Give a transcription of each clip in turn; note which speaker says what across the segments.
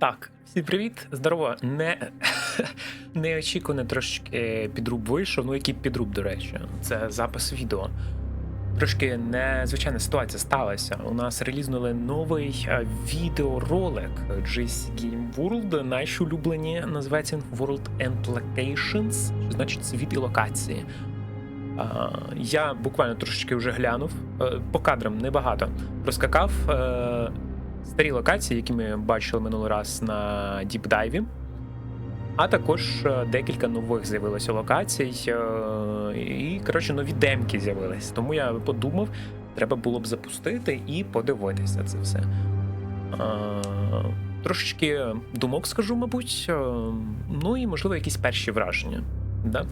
Speaker 1: Так, всім привіт, здорово. Не неочікувано трошки підруб вийшов. Ну, який підруб, до речі, це запис відео. Трошки незвичайна ситуація сталася. У нас релізнули новий е, відеоролик GC Game World. Наші улюблені називається World and Locations, що значить світ і локації. Я буквально трошечки вже глянув. Е, По кадрам небагато. Розкакав е, старі локації, які ми бачили минулий раз на діпдайві. А також е, декілька нових з'явилося локацій. е, І, коротше, нові демки з'явились. Тому я подумав, треба було б запустити і подивитися це все. Е, Трошечки думок скажу, мабуть. Ну і, можливо, якісь перші враження. Да?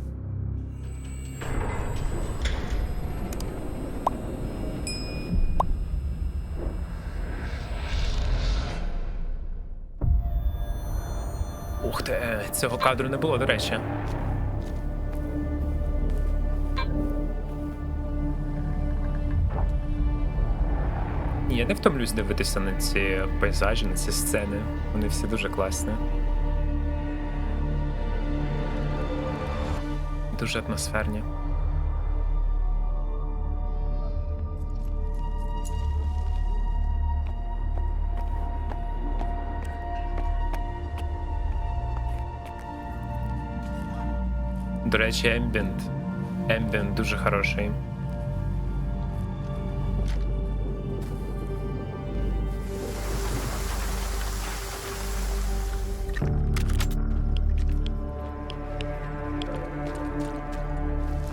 Speaker 1: Ух ти, цього кадру не було, до речі. Я не втомлюсь дивитися на ці пейзажі, на ці сцени. Вони всі дуже класні. Дуже атмосферні. До речі, ембієнт. Ембієнт дуже хороший.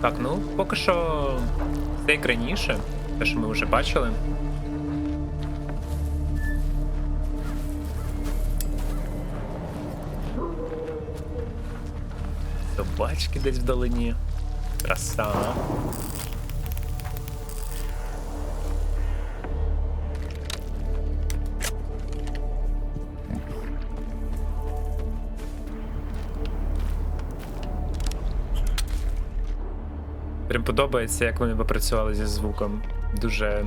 Speaker 1: Так, ну, поки що це як раніше, те, що ми вже бачили. Собачки десь вдалині. Краса. Прям подобається, як вони попрацювали зі звуком. Дуже.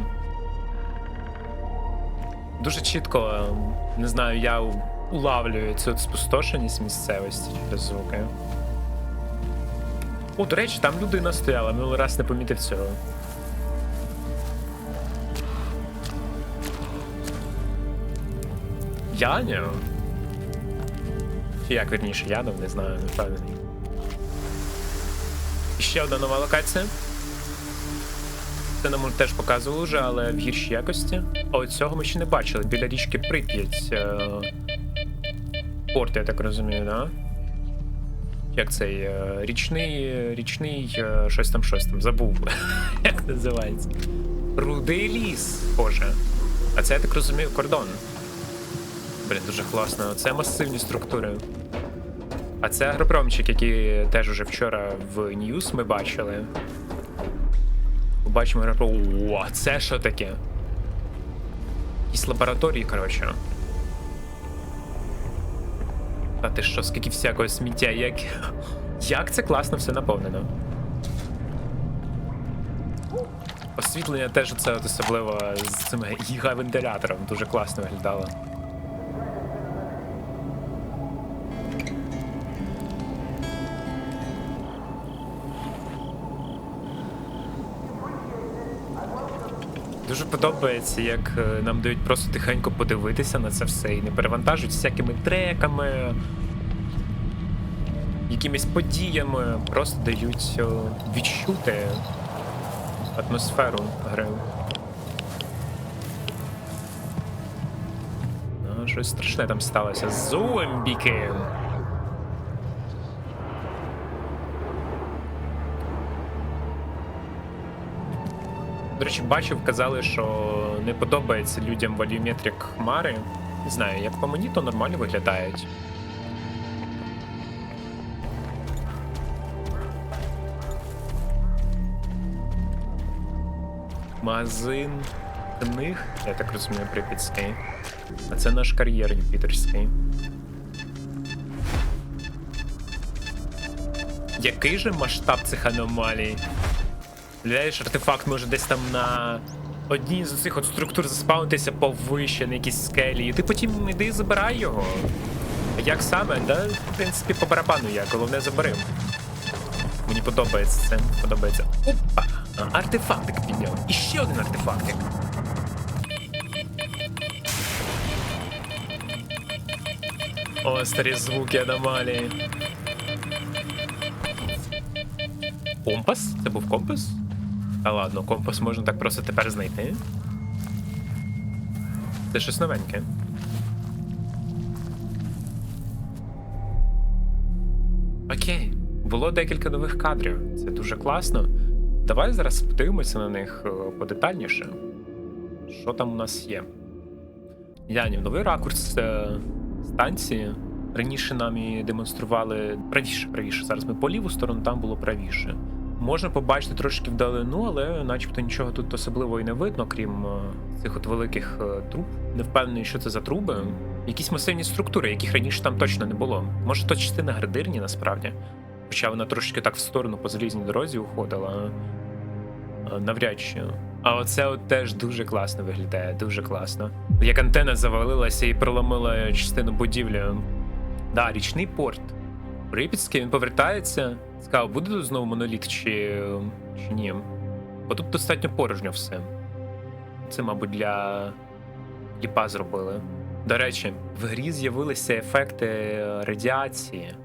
Speaker 1: Дуже чітко, е, не знаю, я улавлюю цю спустошеність місцевості через звуки. О, до речі, там людина стояла, минулий раз не помітив цього. Яню? Чи як вірніше, Янов, не знаю, не впевнений. Ще одна нова локація. Це нам теж показували вже, але в гіршій якості. А цього ми ще не бачили. Біля річки Прип'ять. Е... Порт, я так розумію, да? Як цей е, річний, річний е, щось там, щось там, забув. Як називається? Рудий ліс, боже. А це, я так розумію, кордон. Блін, дуже класно. Це масивні структури. А це агропромчик, який теж уже вчора в Ньюс ми бачили. Бачимо агропром. О, це що таке? Якісь лабораторії, коротше. А ти що, скільки всякого сміття, як. Як це класно все наповнено. Освітлення теж це особливо з цим гігавентилятором дуже класно виглядало. Подобається, як е, нам дають просто тихенько подивитися на це все і не перевантажують всякими треками, якимись подіями, просто дають е, відчути атмосферу гри. Щось страшне там сталося. Зомбіки! До речі, бачив, казали, що не подобається людям волюметрик хмари. Не знаю, як по мені, то нормально виглядають. Магазин книг, я так розумію, Прип'ятський. А це наш кар'єр Юпітерський. Який же масштаб цих аномалій? Уявляєш, артефакт може десь там на одній з цих от структур заспавнитися повище на якійсь скелі, і ти потім іди і забирай його. Як саме, да, в принципі, по барабану я, головне забери. Мені подобається це. Подобається. Опа! Артефактик підняв. І ще один артефактик. О, старі звуки аномалії. Компас? Це був компас? А ладно, компас можна так просто тепер знайти. Це щось новеньке. Окей. Було декілька нових кадрів. Це дуже класно. Давай зараз подивимося на них е, подетальніше. Що там у нас є? Глянь, новий ракурс е, станції. Раніше нам і демонстрували правіше, правіше. Зараз ми по ліву сторону, там було правіше. Можна побачити трошки вдалину, але начебто нічого тут особливого і не видно, крім е, цих от великих е, труб. Не впевнений, що це за труби. Якісь масивні структури, яких раніше там точно не було. Може, то частина градирні насправді. Хоча вона трошки так в сторону по залізній дорозі уходила. Е, Навряд чи. А оце от теж дуже класно виглядає, дуже класно. Як антенна завалилася і проломила частину будівлі. Да, річний порт. Припідський, він повертається. Цікаво, буде тут знову моноліт чи, чи ні? Бо тут достатньо порожньо все. Це, мабуть, для кліпа зробили. До речі, в грі з'явилися ефекти радіації.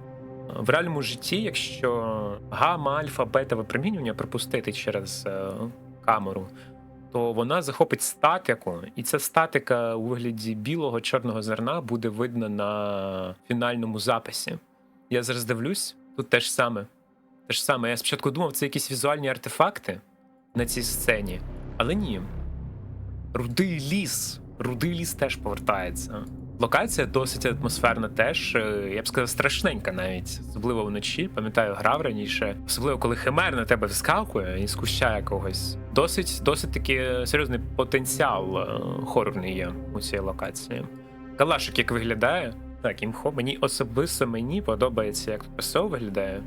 Speaker 1: В реальному житті, якщо гамма, альфа, бета випромінювання пропустити через е, камеру, то вона захопить статику, і ця статика у вигляді білого чорного зерна буде видно на фінальному записі. Я зараз дивлюсь, тут те ж саме. Те ж саме. Я спочатку думав, це якісь візуальні артефакти на цій сцені, але ні. Рудий ліс. Рудий ліс теж повертається. Локація досить атмосферна теж, е, я б сказав, страшненька навіть, особливо вночі. Пам'ятаю, грав раніше, особливо коли химер на тебе вискакує із куща якогось. Досить, досить таки серйозний потенціал е, хорорний є у цій локації. Калашик як виглядає, так, імхо, мені особисто мені подобається, як тут ПСО виглядає.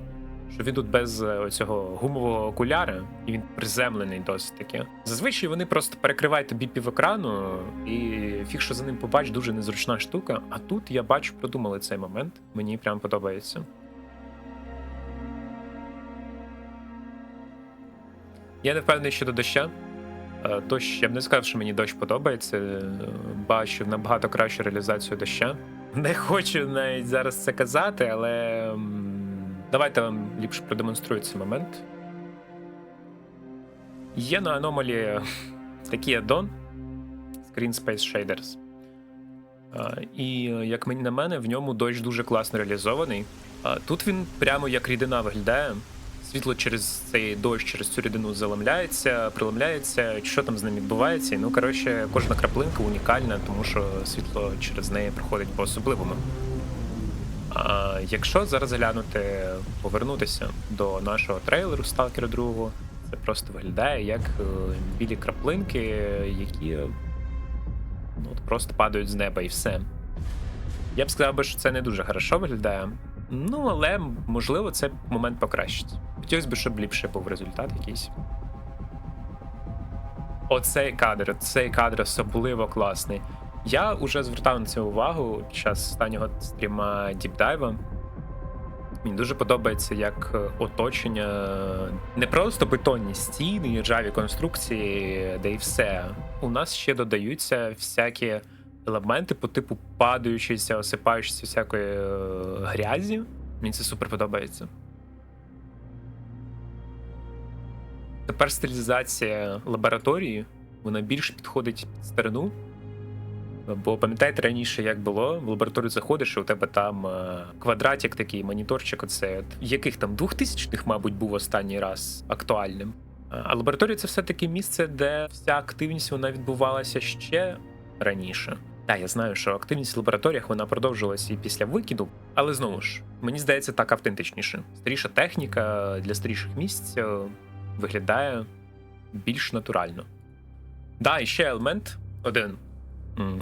Speaker 1: Що він тут без е, цього гумового окуляра, і він приземлений досить таки. Зазвичай вони просто перекривають тобі півекрану, і фіг, що за ним побач, дуже незручна штука. А тут я бачу, продумали цей момент. Мені прям подобається. Я не впевнений щодо доща. Е, Дощ, я б не сказав, що мені дощ подобається. Е, Бачу набагато кращу реалізацію доща. Не хочу навіть зараз це казати, але давайте вам ліпше продемонструю цей момент. Є на аномалі такий аддон Screen Space Shaders. І як мені на мене, в ньому дощ дуже класно реалізований. Тут він прямо як рідина виглядає. Світло через цей дощ, через цю рідину заламляється, приламляється, що там з ним відбувається. І, Ну, коротше, кожна краплинка унікальна, тому що світло через неї проходить по-особливому. Якщо зараз глянути, повернутися до нашого трейлеру Stalker 2, це просто виглядає як е, білі краплинки, які ну, просто падають з неба і все. Я б сказав би, що це не дуже хорошо виглядає. Ну, але можливо, це момент покращить. Хотілося б, щоб ліпше був результат якийсь. Оцей кадр, цей кадр особливо класний. Я вже звертав на це увагу під час останнього стріма діпдайва. Мені дуже подобається, як е, оточення не просто бетонні стіни, ржаві конструкції, де і все. У нас ще додаються всякі елементи по типу падаючися, осипаючися всякої е, грязі. Мені це супер подобається. Тепер стилізація лабораторії вона більш підходить під старину. Бо пам'ятаєте раніше, як було, в лабораторію заходиш, і у тебе там е, квадратик такий, моніторчик, оцей, от, яких там 2000-х, мабуть, був останній раз актуальним. Е, А лабораторія це все-таки місце, де вся активність вона відбувалася ще раніше. Так, я знаю, що активність в лабораторіях вона продовжилась і після викиду, але знову ж, мені здається, так автентичніше. Старіша техніка для старіших місць е, виглядає більш натурально. Да, і ще елемент один.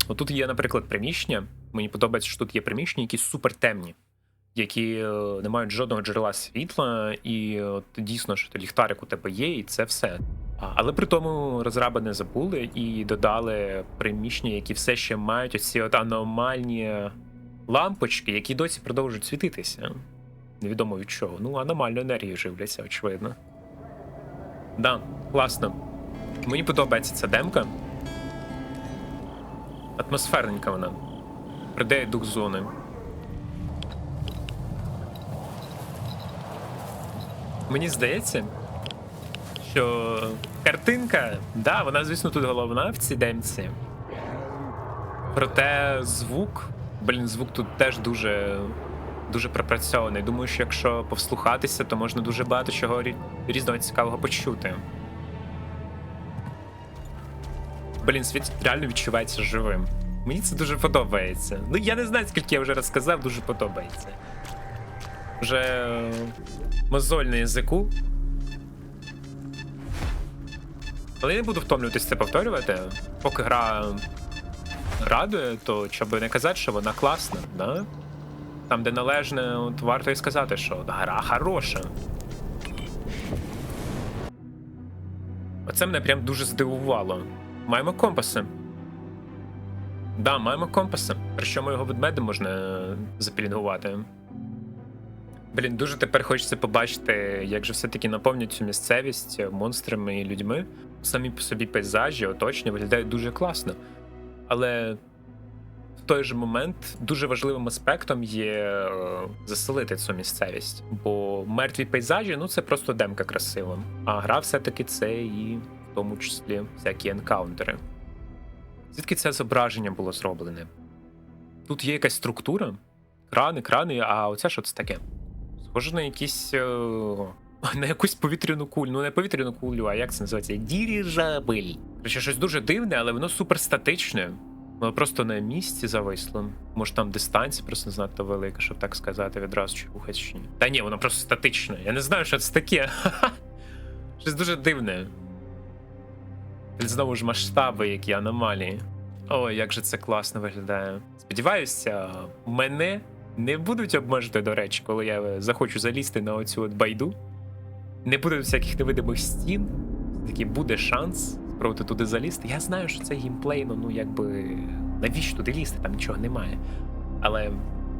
Speaker 1: Отут є, наприклад, приміщення. Мені подобається, що тут є приміщення, які супер темні, які е, не мають жодного джерела світла, і от, дійсно, що ліхтарик у тебе є, і це все. Але при тому розраби не забули і додали приміщення, які все ще мають оці от аномальні лампочки, які досі продовжують світитися. Невідомо від чого. Ну, аномальну енергію живляться, очевидно. Да, класно. Мені подобається ця демка. Атмосферненька вона. Придає дух зони. Мені здається, що картинка, да, вона, звісно, тут головна в цій демці. Проте звук, блін, звук тут теж дуже, дуже пропрацьований. Думаю, що якщо повслухатися, то можна дуже багато чого різного цікавого почути. Блін, світ реально відчувається живим. Мені це дуже подобається. Ну, я не знаю, скільки я вже розказав, дуже подобається. Вже е, мозоль на язику. Але я не буду втомлюватись це повторювати. Поки гра радує, то щоб не казати, що вона класна, да? Там, де належне, от варто і сказати, що гра хороша. Оце мене прям дуже здивувало. Маємо компаси. Да, маємо компаси. Причому його ведмедем можна запілінгувати. Блін, дуже тепер хочеться побачити, як же все-таки наповнять цю місцевість монстрами і людьми. Самі по собі пейзажі, оточення виглядають дуже класно. Але в той же момент дуже важливим аспектом є е, заселити цю місцевість. Бо мертві пейзажі ну це просто демка красива. А гра все-таки це і в тому числі всякі енкаунтери. Звідки це зображення було зроблене? Тут є якась структура, крани, крани, а оце що це таке? Схоже на якісь. е, На якусь повітряну кулю. Ну, не повітряну кулю, а як це називається? Діріжабель. Короче, щось дуже дивне, але воно супер статичне. Воно просто на місці зависло. Може там дистанція просто не надто велика, щоб так сказати, відразу чи рухать чи ні. Та ні, воно просто статичне. Я не знаю, що це таке. Щось дуже дивне. Знову ж масштаби, які аномалії. Ой, як же це класно виглядає. Сподіваюся, мене не будуть обмежити, до речі, коли я захочу залізти на оцю от байду. Не буде всяких невидимих стін. Такий буде шанс спробувати туди залізти. Я знаю, що це геймплейно, ну якби навіщо туди лізти, там нічого немає. Але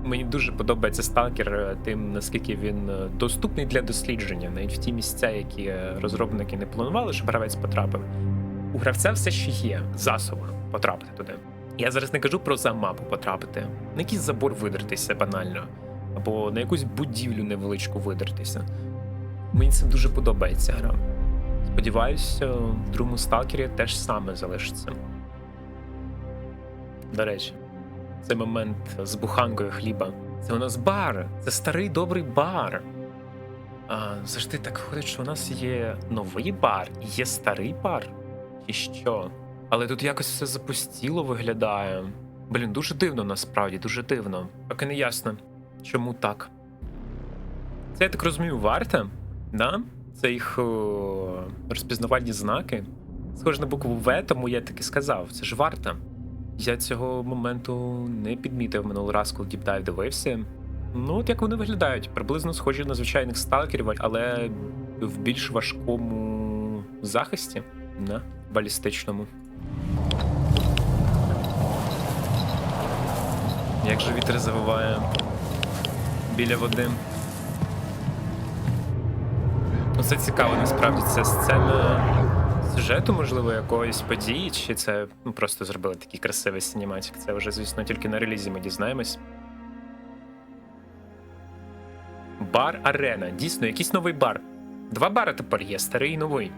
Speaker 1: мені дуже подобається сталкер е, тим, наскільки він е, доступний для дослідження, навіть в ті місця, які е, розробники не планували, щоб гравець потрапив. У гравця все ще є засоби потрапити туди. Я зараз не кажу про за мапу потрапити, на якийсь забор видертися банально, або на якусь будівлю невеличку видертися. Мені це дуже подобається гра. Сподіваюся, в другому сталкері теж саме залишиться. До речі, цей момент з буханкою хліба. Це у нас бар. Це старий добрий бар. А, завжди так виходить, що у нас є новий бар і є старий бар. І що? Але тут якось все запустіло виглядає. Блін, дуже дивно насправді, дуже дивно. Поки не ясно, чому так. Це я так розумію, варта, да? Це їх розпізнавальні знаки. Схоже на букву В, тому я так і сказав. Це ж варта. Я цього моменту не підмітив минулий раз, коли діпдайв дивився. Ну, от як вони виглядають, приблизно схожі на звичайних сталкерів, але в більш важкому захисті, на балістичному. Як же вітер завиває біля води. Ну, це цікаво, насправді це сцена сюжету, можливо, якоїсь події, чи це ну, просто зробили такий красивий синематик. Це вже, звісно, тільки на релізі ми дізнаємось. Бар Арена. Дійсно, якийсь новий бар. Два бари тепер є, старий і новий.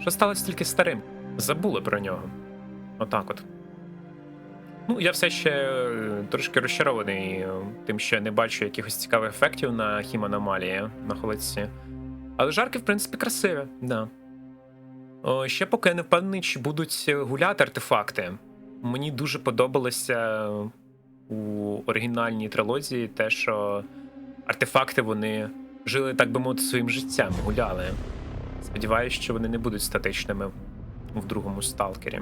Speaker 1: Що сталося тільки старим? Забули про нього. Отак от. Ну, я все ще е, трошки розчарований е, тим, що я не бачу якихось цікавих ефектів на хіманомалії на холодці. Але жарки, в принципі, красиві, да. О, ще поки я не впевнений, чи будуть гуляти артефакти. Мені дуже подобалося у оригінальній трилогії те, що артефакти вони жили, так би мовити, своїм життям, гуляли. Сподіваюсь, що вони не будуть статичними в другому сталкері.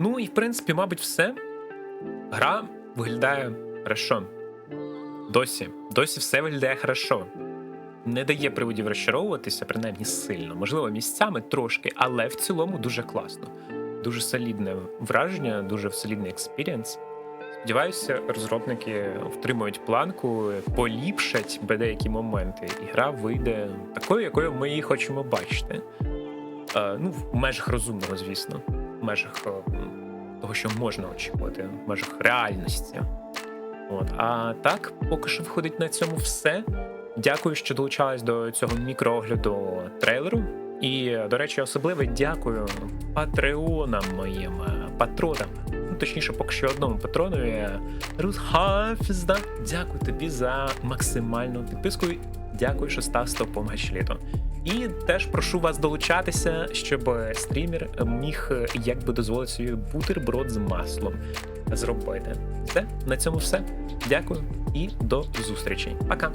Speaker 1: Ну і в принципі, мабуть, все. Гра виглядає хорошо. Досі. Досі все виглядає хорошо. не дає приводів розчаровуватися, принаймні сильно. Можливо, місцями трошки, але в цілому дуже класно. Дуже солідне враження, дуже солідний експірієнс. Сподіваюся, розробники втримують планку, поліпшать деякі моменти, і гра вийде такою, якою ми її хочемо бачити. Е, ну, в межах розумного, звісно, в межах е, того, що можна очікувати, в межах реальності. От. А так, поки що виходить на цьому все. Дякую, що долучались до цього мікроогляду трейлеру. І, до речі, особливе дякую патреонам моїм, е, патронам. Точніше, поки що одному патронові Рус Хафізда. Дякую тобі за максимальну підписку. Дякую, що став стопом гачліту. І теж прошу вас долучатися, щоб стрімер міг е, якби дозволити собі бутерброд з маслом зробити. Все, на цьому все. Дякую і до зустрічі. Пока.